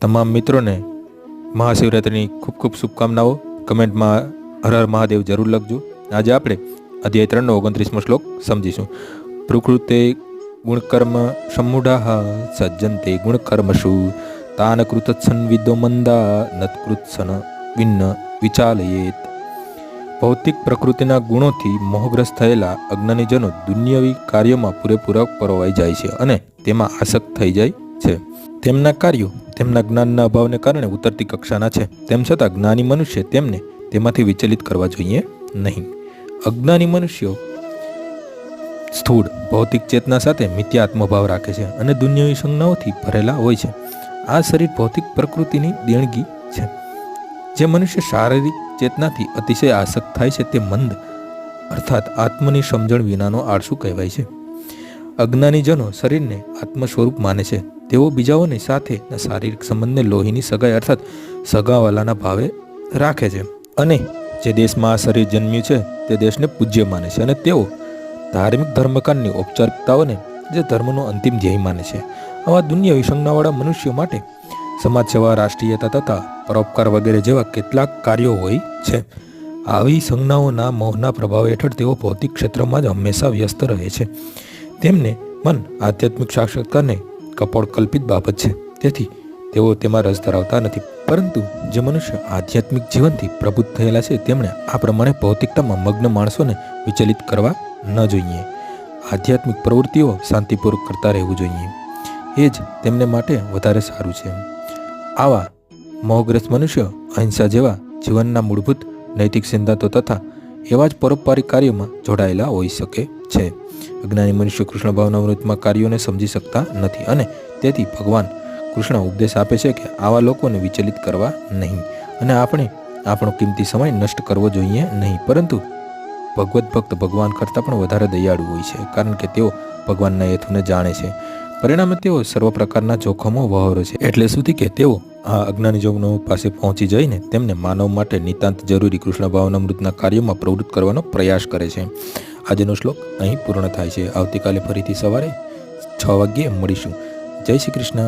તમામ મિત્રોને મહાશિવરાત્રિની ખૂબ ખૂબ શુભકામનાઓ. કમેન્ટમાં હર હર મહાદેવ જરૂર લખજો. આજે આપણે અધ્યાય ત્રણનો ઓગણત્રીસમો શ્લોક સમજીશું. પ્રકૃતે ગુણકર્મ સમૂઢા સજ્જનતે ગુણકર્મશુ. તાન કૃતત્સન વિદો મંદા નત્કૃત્સન વિન્ન વિચાલયેત. ભૌતિક પ્રકૃતિના ગુણોથી મોહગ્રસ્ત થયેલા અજ્ઞાનીજનો દુનિયાવી કાર્યોમાં પૂરેપૂરા પરોવાઈ જાય છે અને તેમાં આસક્ત થઈ જાય છે. તેમના કાર્યો તેમના જ્ઞાનના અભાવને કારણે ઉતરતી કક્ષાના છે. તેમ છતાં જ્ઞાની મનુષ્ય તેમને તેમાંથી વિચલિત કરવા જોઈએ નહીં. અજ્ઞાની મનુષ્યો સ્થૂળ, ભૌતિક ચેતના સાથે મિથ્યા આત્મભાવ રાખે છે અને દુનિયાવી સંજ્ઞાઓથી ભરેલા હોય છે. આ શરીર ભૌતિક પ્રકૃતિની દેણગી છે. જે મનુષ્ય શારીરિક ચેતનાથી અતિશય આસક્ત થાય છે તે મંદ, અર્થાત આત્મની સમજણ વિનાનો આળસુ કહેવાય છે. અજ્ઞાનીજનો શરીરને આત્મ સ્વરૂપ માને છે. તેઓ બીજાઓની સાથે શારીરિક સંબંધને લોહીની સગાઈ અર્થાત સગાવાલાના ભાવે રાખે છે. અને જે દેશમાં આ શરીર જન્મ્યું છે, તે દેશને પૂજ્ય માને છે અને તેઓ ધાર્મિક ધર્મકાંડની ઔપચારિકતાઓને જે ધર્મનો અંતિમ ધ્યેય માને છે. આવા દુનિયા વિસંગનાવાળા મનુષ્યો માટે સમાજ સેવા રાષ્ટ્રીયતા તથા પરોપકાર વગેરે જેવા કેટલાક કાર્યો હોય છે. આવી સંજ્ઞાઓના મોહના પ્રભાવ હેઠળ તેઓ ભૌતિક ક્ષેત્રમાં જ હંમેશા વ્યસ્ત રહે છે. તેમને મન આધ્યાત્મિક સાક્ષાત્કારને કપોળ કલ્પિત બાબત છે. તેથી તેઓ તેમાં રસ ધરાવતા નથી. પરંતુ જે મનુષ્ય આધ્યાત્મિક જીવનથી પ્રબુદ્ધ થયેલા છે, તેમણે આ પ્રમાણે ભૌતિકતામાં મગ્ન માણસોને વિચલિત કરવા ન જોઈએ. આધ્યાત્મિક પ્રવૃત્તિઓ શાંતિપૂર્વક કરતા રહેવું જોઈએ. એ જ તેમને માટે વધારે સારું છે. આવા મોહગ્રસ્ત મનુષ્ય અહિંસા જેવા જીવનના મૂળભૂત નૈતિક સિદ્ધાંતો તથા એવા જ પરોપકારી કાર્યોમાં જોડાયેલા હોઈ શકે છે. અજ્ઞાની મનુષ્ય કૃષ્ણ ભાવનામૃતમાં કાર્યોને સમજી શકતા નથી અને તેથી ભગવાન કૃષ્ણ ઉપદેશ આપે છે કે આવા લોકોને વિચલિત કરવા નહીં અને આપણે આપણો કિંમતી સમય નષ્ટ કરવો જોઈએ નહીં. પરંતુ ભગવત ભક્ત ભગવાન કરતાં પણ વધારે દયાળુ હોય છે, કારણ કે તેઓ ભગવાનના હેતુને જાણે છે. પરિણામે તેઓ સર્વ પ્રકારના જોખમો વહોરે છે. એટલે સુધી કે તેઓ આ અજ્ઞાની જોગનો પાસે પહોંચી જઈને તેમને માનવ માટે નિતાંત જરૂરી કૃષ્ણ ભાવનામૃતના કાર્યોમાં પ્રવૃત્ત કરવાનો પ્રયાસ કરે છે. આજનો શ્લોક અહીં પૂર્ણ થાય છે. આવતીકાલે ફરીથી સવારે છ વાગ્યે મળીશું. જય શ્રી કૃષ્ણ.